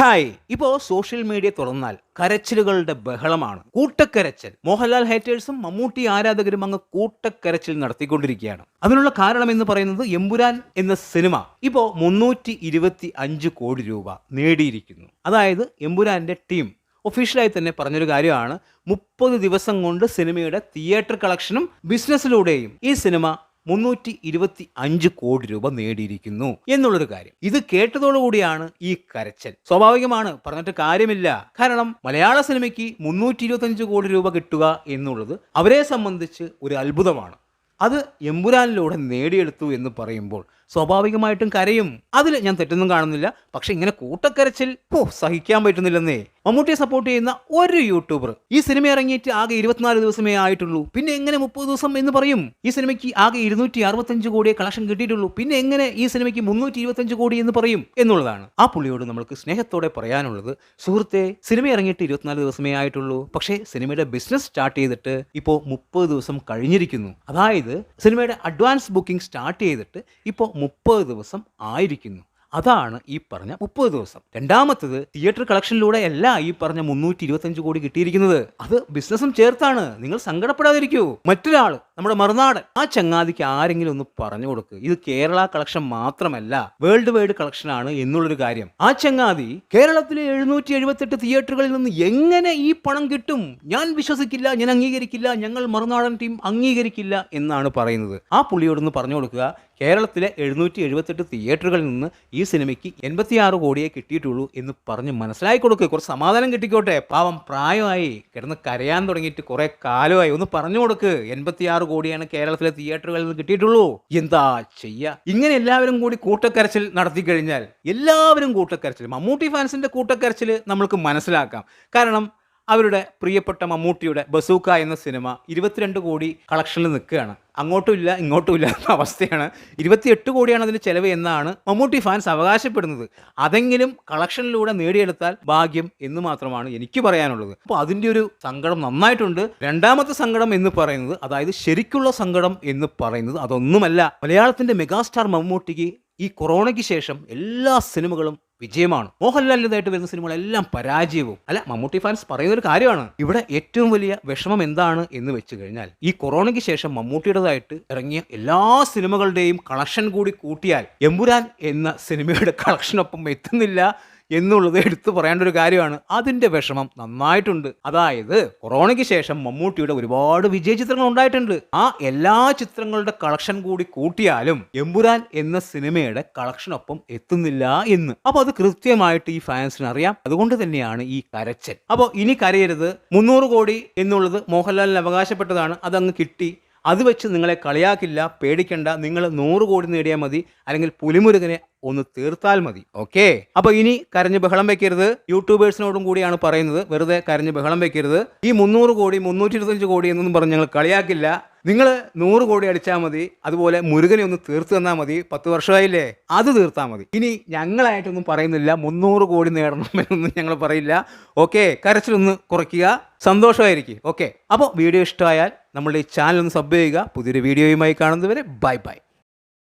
Hi. ഇപ്പോ social media തുറന്നാൽ കരച്ചിലുകളുടെ ബഹളമാണ്. കൂട്ടക്കരച്ചിൽ. മോഹൻലാൽ ഹേറ്റേഴ്സും മമ്മൂട്ടി ആരാധകരും അങ്ങ് കൂട്ടക്കരച്ചിൽ നടത്തിക്കൊണ്ടിരിക്കുകയാണ്. അതിനുള്ള കാരണം എന്ന് പറയുന്നത് എമ്പുരാൻ എന്ന സിനിമ ഇപ്പോ മുന്നൂറ്റി ഇരുപത്തി അഞ്ച് കോടി രൂപ നേടിയിരിക്കുന്നു. അതായത് എമ്പുരാന്റെ ടീം ഒഫീഷ്യലായി തന്നെ പറഞ്ഞൊരു കാര്യമാണ് മുപ്പത് ദിവസം കൊണ്ട് സിനിമയുടെ തിയേറ്റർ കളക്ഷനും ബിസിനസ്സിലൂടെയും ഈ സിനിമ മുന്നൂറ്റി ഇരുപത്തി അഞ്ച് കോടി രൂപ നേടിയിരിക്കുന്നു എന്നുള്ളൊരു കാര്യം. ഇത് കേട്ടതോടുകൂടിയാണ് ഈ കരച്ചൽ. സ്വാഭാവികമാണ് പറഞ്ഞിട്ട് കാര്യമില്ല. കാരണം മലയാള സിനിമയ്ക്ക് മുന്നൂറ്റി ഇരുപത്തി കോടി രൂപ കിട്ടുക എന്നുള്ളത് അവരെ സംബന്ധിച്ച് ഒരു അത്ഭുതമാണ്. അത് എമ്പുരാനിലൂടെ നേടിയെടുത്തു എന്ന് പറയുമ്പോൾ സ്വാഭാവികമായിട്ടും കരയും. അതിൽ ഞാൻ തെറ്റൊന്നും കാണുന്നില്ല. പക്ഷെ ഇങ്ങനെ കൂട്ടക്കരച്ചിൽ ഓ സഹിക്കാൻ പറ്റുന്നില്ലെന്നേ. മമ്മൂട്ടിയെ സപ്പോർട്ട് ചെയ്യുന്ന ഒരു യൂട്യൂബർ ഈ സിനിമ ഇറങ്ങിയിട്ട് ആകെ ഇരുപത്തിനാല് ദിവസമേ ആയിട്ടുള്ളൂ. പിന്നെ എങ്ങനെ മുപ്പത് ദിവസം എന്ന് പറയും? ഈ സിനിമയ്ക്ക് ആകെ ഇരുന്നൂറ്റി അറുപത്തഞ്ച് കോടിയെ കളക്ഷൻ കിട്ടിയിട്ടുള്ളൂ. പിന്നെ എങ്ങനെ ഈ സിനിമയ്ക്ക് മുന്നൂറ്റി ഇരുപത്തഞ്ച് കോടി എന്ന് പറയും എന്നുള്ളതാണ്. ആ പുള്ളിയോട് നമ്മൾക്ക് സ്നേഹത്തോടെ പറയാനുള്ളത് സുഹൃത്തെ സിനിമ ഇറങ്ങിയിട്ട് ഇരുപത്തിനാല് ദിവസമേ ആയിട്ടുള്ളൂ. പക്ഷേ സിനിമയുടെ ബിസിനസ് സ്റ്റാർട്ട് ചെയ്തിട്ട് ഇപ്പോൾ മുപ്പത് ദിവസം കഴിഞ്ഞിരിക്കുന്നു. അതായത് സിനിമയുടെ അഡ്വാൻസ് ബുക്കിംഗ് സ്റ്റാർട്ട് ചെയ്തിട്ട് ഇപ്പോൾ മുപ്പത് ദിവസം ആയിരിക്കുന്നു. അതാണ് ഈ പറഞ്ഞ മുപ്പത് ദിവസം. രണ്ടാമത്തത് തിയേറ്റർ കളക്ഷനിലൂടെ അല്ല ഈ പറഞ്ഞ മുന്നൂറ്റി ഇരുപത്തഞ്ച് കോടി കിട്ടിയിരിക്കുന്നത്. അത് ബിസിനസ്സും ചേർത്താണ്. നിങ്ങൾ സങ്കടപ്പെടാതിരിക്കൂ. മറ്റൊരാൾ നമ്മുടെ മറുനാടൻ ആ ചങ്ങാതിക്ക് ആരെങ്കിലും ഒന്ന് പറഞ്ഞു കൊടുക്ക്. ഇത് കേരള കളക്ഷൻ മാത്രമല്ല വേൾഡ് വൈഡ് കളക്ഷൻ ആണ് എന്നുള്ളൊരു കാര്യം. ആ ചങ്ങാതി കേരളത്തിലെ എഴുന്നൂറ്റി എഴുപത്തെട്ട് തിയേറ്ററുകളിൽ നിന്ന് എങ്ങനെ ഈ പണം കിട്ടും? ഞാൻ വിശ്വസിക്കില്ല ഞാൻ അംഗീകരിക്കില്ല ഞങ്ങൾ മറുനാടൻ ടീം അംഗീകരിക്കില്ല എന്നാണ് പറയുന്നത്. ആ പുള്ളിയോടൊന്ന് പറഞ്ഞു കൊടുക്കുക. കേരളത്തിലെ എഴുന്നൂറ്റി എഴുപത്തെട്ട് തിയേറ്ററുകളിൽ നിന്ന് ഈ സിനിമയ്ക്ക് എൺപത്തിയാറ് കോടിയെ കിട്ടിയിട്ടുള്ളൂ എന്ന് പറഞ്ഞ് മനസ്സിലാക്കി കൊടുക്കുക കുറച്ച് സമാധാനം കിട്ടിക്കോട്ടെ. പാവം പ്രായമായി കിടന്ന് കരയാൻ തുടങ്ങിയിട്ട് കുറെ കാലമായി. ഒന്ന് പറഞ്ഞു കൊടുക്ക്. എൺപത്തിയാറ് കോടിയാണ് കേരളത്തിലെ തിയേറ്ററുകളിൽ നിന്ന് കിട്ടിയിട്ടുള്ളൂ. എന്താ ചെയ്യ? ഇങ്ങനെ എല്ലാവരും കൂടി കൂട്ടക്കരച്ചിൽ നടത്തി കഴിഞ്ഞാൽ എല്ലാവരും കൂട്ടക്കരച്ചിൽ മമ്മൂട്ടി ഫാൻസിന്റെ കൂട്ടക്കരച്ചിൽ നമ്മൾക്ക് മനസ്സിലാക്കാം. കാരണം അവരുടെ പ്രിയപ്പെട്ട മമ്മൂട്ടിയുടെ ബസൂക്ക എന്ന സിനിമ ഇരുപത്തിരണ്ട് കോടി കളക്ഷനിൽ നിൽക്കുകയാണ്. അങ്ങോട്ടും ഇല്ല ഇങ്ങോട്ടും ഇല്ല എന്ന അവസ്ഥയാണ്. ഇരുപത്തിയെട്ട് കോടിയാണ് അതിന് ചെലവ് എന്നാണ് മമ്മൂട്ടി ഫാൻസ് അവകാശപ്പെടുന്നത്. അതെങ്കിലും കളക്ഷനിലൂടെ നേടിയെടുത്താൽ ഭാഗ്യം എന്ന് മാത്രമാണ് എനിക്ക് പറയാനുള്ളത്. അപ്പോൾ അതിന്റെ ഒരു സങ്കടം നന്നായിട്ടുണ്ട്. രണ്ടാമത്തെ സങ്കടം എന്ന് പറയുന്നത് അതായത് ശരിക്കുള്ള സങ്കടം എന്ന് പറയുന്നത് അതൊന്നുമല്ല. മലയാളത്തിന്റെ മെഗാസ്റ്റാർ മമ്മൂട്ടിക്ക് ഈ കൊറോണയ്ക്ക് ശേഷം എല്ലാ സിനിമകളും വിജയമാണ്. മോഹൻലാലിന്റെതായിട്ട് വരുന്ന സിനിമകളെല്ലാം പരാജയവും. അല്ല മമ്മൂട്ടി ഫാൻസ് പറയുന്ന ഒരു കാര്യമാണ്. ഇവിടെ ഏറ്റവും വലിയ വിഷമം എന്താണ് എന്ന് വെച്ച് കഴിഞ്ഞാൽ ഈ കൊറോണയ്ക്ക് ശേഷം മമ്മൂട്ടിയുടേതായിട്ട് ഇറങ്ങിയ എല്ലാ സിനിമകളുടെയും കളക്ഷൻ കൂടി കൂട്ടിയാൽ എമ്പുരാൻ എന്ന സിനിമയുടെ കളക്ഷനൊപ്പം എത്തുന്നില്ല. എന്നുള്ളത് എടുത്തു പറയേണ്ട ഒരു കാര്യമാണ്. അതിന്റെ വിഷമം നന്നായിട്ടുണ്ട്. അതായത് കൊറോണയ്ക്ക് ശേഷം മമ്മൂട്ടിയുടെ ഒരുപാട് വിജയ ചിത്രങ്ങൾ ഉണ്ടായിട്ടുണ്ട്. ആ എല്ലാ ചിത്രങ്ങളുടെ കളക്ഷൻ കൂടി കൂട്ടിയാലും എമ്പുരാൻ എന്ന സിനിമയുടെ കളക്ഷനൊപ്പം എത്തുന്നില്ല എന്ന്. അപ്പോൾ അത് കൃത്യമായിട്ട് ഈ ഫാൻസിന് അറിയാം. അതുകൊണ്ട് തന്നെയാണ് ഈ കരച്ചൽ. അപ്പോൾ ഇനി കരയരുത്. മുന്നൂറ് കോടി എന്നുള്ളത് മോഹൻലാലിന് അവകാശപ്പെട്ടതാണ്. അതങ്ങ് കിട്ടി. അത് വെച്ച് നിങ്ങളെ കളിയാക്കില്ല പേടിക്കണ്ട നിങ്ങൾ നൂറ് കോടി നേടിയാൽ മതി അല്ലെങ്കിൽ പുലിമുരുകനെ ഒന്ന് തീർത്താൽ മതി. ഓക്കെ? അപ്പൊ ഇനി കരഞ്ഞ് ബഹളം വെക്കരുത്. യൂട്യൂബേഴ്സിനോടും കൂടിയാണ് പറയുന്നത്. വെറുതെ കരഞ്ഞ് ബഹളം വെക്കരുത്. ഈ മുന്നൂറ് കോടി മുന്നൂറ്റി ഇരുപത്തഞ്ച് കോടി എന്നൊന്നും പറഞ്ഞ് ഞങ്ങൾ കളിയാക്കില്ല. നിങ്ങൾ നൂറ് കോടി അടിച്ചാൽ മതി. അതുപോലെ മുരുകനെ ഒന്ന് തീർത്തു തന്നാൽ മതി. പത്ത് വർഷമായില്ലേ? അത് തീർത്താൽ മതി. ഇനി ഞങ്ങളായിട്ടൊന്നും പറയുന്നില്ല. മുന്നൂറ് കോടി നേടണം എന്നൊന്നും ഞങ്ങൾ പറയില്ല. ഓക്കെ? കരച്ചിലൊന്ന് കുറയ്ക്കുക. സന്തോഷമായിരിക്കും. ഓക്കെ? അപ്പോൾ വീഡിയോ ഇഷ്ടമായാൽ നമ്മളുടെ ഈ ചാനൽ ഒന്ന് സബ് ചെയ്യുക. പുതിയൊരു വീഡിയോയുമായി കാണുന്നതുവരെ ബൈ ബൈ